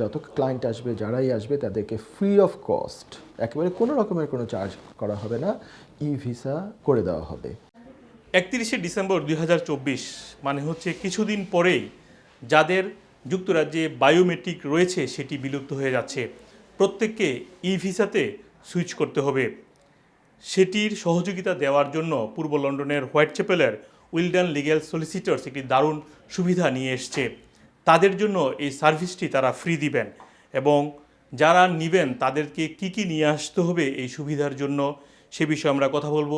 যত ক্লায়েন্ট আসবে, যারাই আসবে, তাদেরকে ফ্রি অফ কস্ট একেবারে কোনো রকমের কোনো চার্জ করা হবে না ই ভিসা করে দেওয়া হবে। একত্রিশে ডিসেম্বর দুই হাজার চব্বিশ মানে হচ্ছে কিছুদিন পরেই যাদের যুক্তরাজ্যে বায়োমেট্রিক রয়েছে, সেটি বিলুপ্ত হয়ে যাচ্ছে। প্রত্যেককে ই ভিসাতে সুইচ করতে হবে। সেটির সহযোগিতা দেওয়ার জন্য পূর্ব লন্ডনের হোয়াইট চ্যাপেলের উইলডান লিগ্যাল সলিসিটার্স একটি দারুণ সুবিধা নিয়ে এসছে। তাদের জন্য এই সার্ভিসটি তারা ফ্রি দিবেন এবং যারা নেবেন তাদেরকে কি কি নিয়ে আসতে হবে এই সুবিধার জন্য সে বিষয়ে আমরা কথা বলব।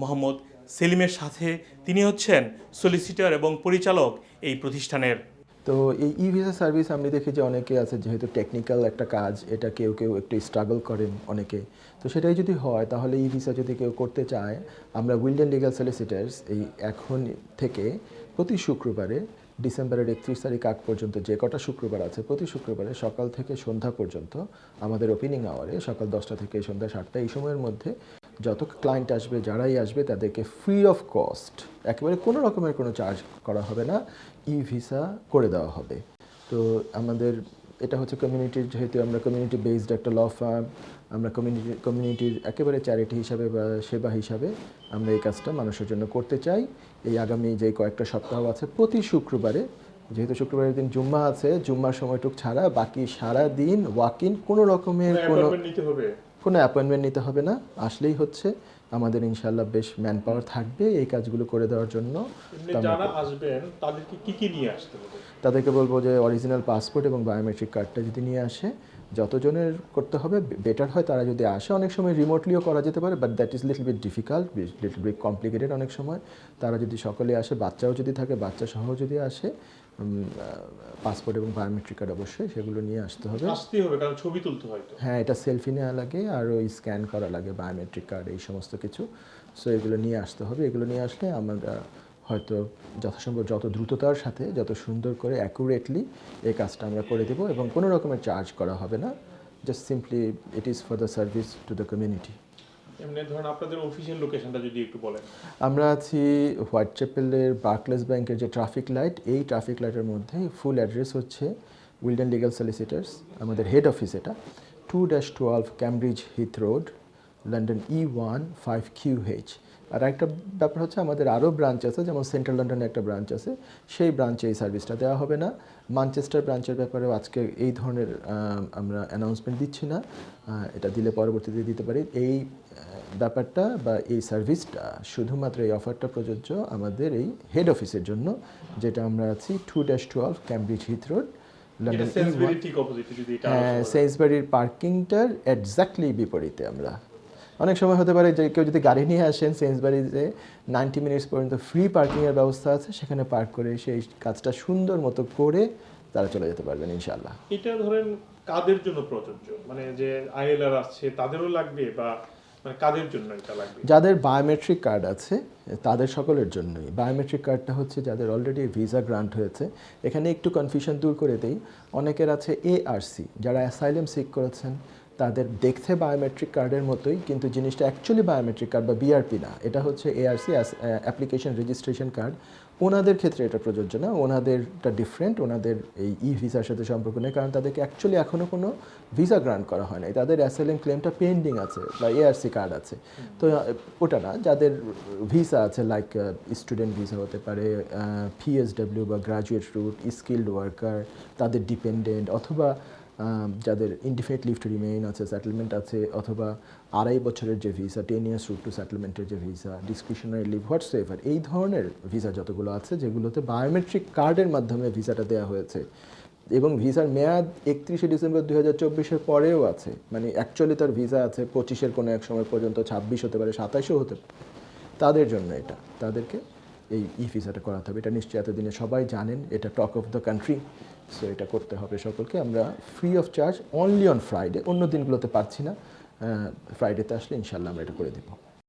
মোহাম্মদ সেলিমের সাথে তিনি হচ্ছেন সলিসিটার এবং পরিচালক এই প্রতিষ্ঠানের। তো এই ই ভিসা সার্ভিস আমি দেখি যে অনেকে আছে যেহেতু টেকনিক্যাল একটা কাজ, এটা কেউ কেউ একটু স্ট্রাগল করেন অনেকে। তো সেটাই যদি হয়, তাহলে ই ভিসা যদি কেউ করতে চায়, আমরা উইল্ডেন লিগাল সলিসিটার্স এই এখন থেকে প্রতি শুক্রবারে ডিসেম্বরের একত্রিশ তারিখ আগ পর্যন্ত যে কটা শুক্রবার আছে, প্রতি শুক্রবারে সকাল থেকে সন্ধ্যা পর্যন্ত আমাদের ওপেনিং আওয়ারে সকাল দশটা থেকে সন্ধ্যা সাতটা, এই সময়ের মধ্যে যত ক্লায়েন্ট আসবে, যারাই আসবে, তাদেরকে ফ্রি অফ কস্ট একেবারে কোনো রকমের কোনো চার্জ করা হবে না ই ভিসা করে দেওয়া হবে। তো আমাদের এটা হচ্ছে কমিউনিটির যেহেতু আমরা কমিউনিটি বেসড একটা ল ফার্ম আমরা কমিউনিটি কমিউনিটির একেবারে চ্যারিটি হিসাবে বা সেবা হিসাবে আমরা এই কাজটা মানুষের জন্য করতে চাই। এই আগামী যে কয়েকটা সপ্তাহ আছে প্রতি শুক্রবারে যেহেতু শুক্রবারের দিন জুম্মা আছে জুম্মার সময়টুক ছাড়া বাকি সারা দিন ওয়াক ইন কোনো রকমের কোনো নিতে হবে। কোনো অ্যাপয়েন্টমেন্ট নিতে হবে না। আসলেই হচ্ছে আমাদের ইনশাল্লাহ বেশ ম্যান পাওয়ার থাকবে এই কাজগুলো করে দেওয়ার জন্য। তো আমরা- যারা আসবেন তাদেরকে কি কি নিয়ে আসতে হবে? তাদেরকে বলব যে অরিজিনাল পাসপোর্ট এবং বায়োমেট্রিক কার্ডটা যদি নিয়ে আসে যতজনের করতে হবে বেটার হয় তারা যদি আসে। অনেক সময় রিমোটলিও করা যেতে পারে but that is little bit difficult little bit complicated অনেক সময়। তারা যদি সকলে আসে বাচ্চাও যদি থাকে বাচ্চা সহ যদি আসে পাসপোর্ট এবং বায়োমেট্রিক কার্ড অবশ্যই সেগুলো নিয়ে আসতে হবে। আসতেই হবে কারণ ছবি তুলতে হয় তো। হ্যাঁ এটা সেলফি নেওয়া লাগে আর ওই স্ক্যান করা লাগে বায়োমেট্রিক কার্ড এই সমস্ত কিছু। সো এগুলো নিয়ে আসতে হবে। এগুলো নিয়ে আসলে আমরা হয়তো যথাসম্ভব যত দ্রুততার সাথে যত সুন্দর করে অ্যাকুরেটলি এই কাজটা আমরা করে দেবো এবং কোনো রকমের চার্জ করা হবে না। Just simply it is for the service to the community এমনি ধরুন আপনাদের অফিসিয়াল লোকেশনটা যদি একটু বলেন। আমরা আছি হোয়াইট চ্যাপেলের বার্কলেস ব্যাংকের যে ট্রাফিক লাইট এই ট্রাফিক লাইটের মধ্যে ফুল অ্যাড্রেস হচ্ছে উইলডেন লিগাল সলিসিটার্স আমাদের হেড অফিস এটা two dash twelve Cambridge Heath Road London E one five Q H R একটা ব্যাপার হচ্ছে আমাদের আরও ব্রাঞ্চ আছে যেমন সেন্ট্রাল লন্ডনে একটা ব্রাঞ্চ আছে সেই ব্রাঞ্চে এই সার্ভিসটা দেওয়া হবে না। মানচেস্টার ব্রাঞ্চের ব্যাপারেও আজকে এই ধরনের আমরা অ্যানাউন্সমেন্ট দিচ্ছি না। এটা দিলে পরবর্তীতে দিতে পারি। এই ব্যাপারটা বা এই সার্ভিসটা শুধুমাত্র এই অফারটা প্রযোজ্য আমাদের এই হেড অফিসের জন্য যেটা আমরা আছি two dash twelve Cambridge Heath Road London সেইন্সবাড়ির পার্কিংটার এক্স্যাক্টলি বিপরীতে আমরা। অনেক সময় হতে পারে যে কেউ যদি গাড়ি নিয়ে আসেন সেইন্সবাড়িতে নাইনটি মিনিটস পর্যন্ত ফ্রি পার্কিংয়ের ব্যবস্থা আছে সেখানে পার্ক করে সেই কাজটা সুন্দর মতো করে তারা চলে যেতে পারবেন ইনশাল্লাহ এটা ধরেন কাদের জন্য প্রযোজ্য? মানে যে আইএলআর আসছে তাদেরও লাগবে বা মানে কাদের জন্য এটা লাগবে? যাদের বায়োমেট্রিক কার্ড আছে তাদের সকলের জন্যই। বায়োমেট্রিক কার্ডটা হচ্ছে যাদের অলরেডি ভিসা গ্রান্ট হয়েছে। এখানে একটু কনফিউশন দূর করে দেই। অনেকের আছে এআরসি যারা অ্যাসাইলেম সিক করেছেন। তাদের দেখতে বায়োমেট্রিক কার্ডের মতোই কিন্তু জিনিসটা অ্যাকচুয়ালি বায়োমেট্রিক কার্ড বা বিআরপি না। এটা হচ্ছে এআরসি অ্যাপ্লিকেশন রেজিস্ট্রেশন কার্ড ওনাদের ক্ষেত্রে এটা প্রযোজ্য না। ওনাদেরটা ডিফারেন্ট ওনাদের এই ই ভিসার সাথে সম্পর্ক নেই কারণ তাদেরকে অ্যাকচুয়ালি এখনও কোনো ভিসা গ্রান্ট করা হয় নাই। তাদের অ্যাসাইলেম ক্লেমটা পেন্ডিং আছে বা এআরসি কার্ড আছে। তো ওটা না। যাদের ভিসা আছে লাইক স্টুডেন্ট ভিসা হতে পারে পিএসডব্লিউ বা গ্রাজুয়েট রুট স্কিল্ড ওয়ার্কার তাদের ডিপেন্ডেন্ট অথবা যাদের ইনডিফিনিট লিভ টু রিমেইন আছে সেটেলমেন্ট আছে, অথবা আড়াই বছরের যে visa ten years route to সেটেলমেন্টের যে visa discretionary leave whatsoever এই ধরনের ভিসা যতগুলো আছে, যেগুলোতে বায়োমেট্রিক কার্ডের মাধ্যমে ভিসাটা দেওয়া হয়েছে। এবং ভিসার মেয়াদ একত্রিশে ডিসেম্বর দুই হাজার চব্বিশের পরেও আছে। মানে অ্যাকচুয়ালি তার ভিসা আছে পঁচিশের কোনো এক সময় পর্যন্ত, ছাব্বিশ হতে পারে, সাতাশও হতে পারে। তাদের জন্য এটা। তাদেরকে এই ই ভিসাটা করাতে হবে। এটা নিশ্চয়ই এতদিনে সবাই জানেন, এটা talk of the country so এটা করতে হবে সকলকে। আমরা free of charge only on Friday অন্য দিনগুলোতে পারছি না। ফ্রাইডেতে আসলে ইনশাল্লাহ আমরা এটা করে দেবো।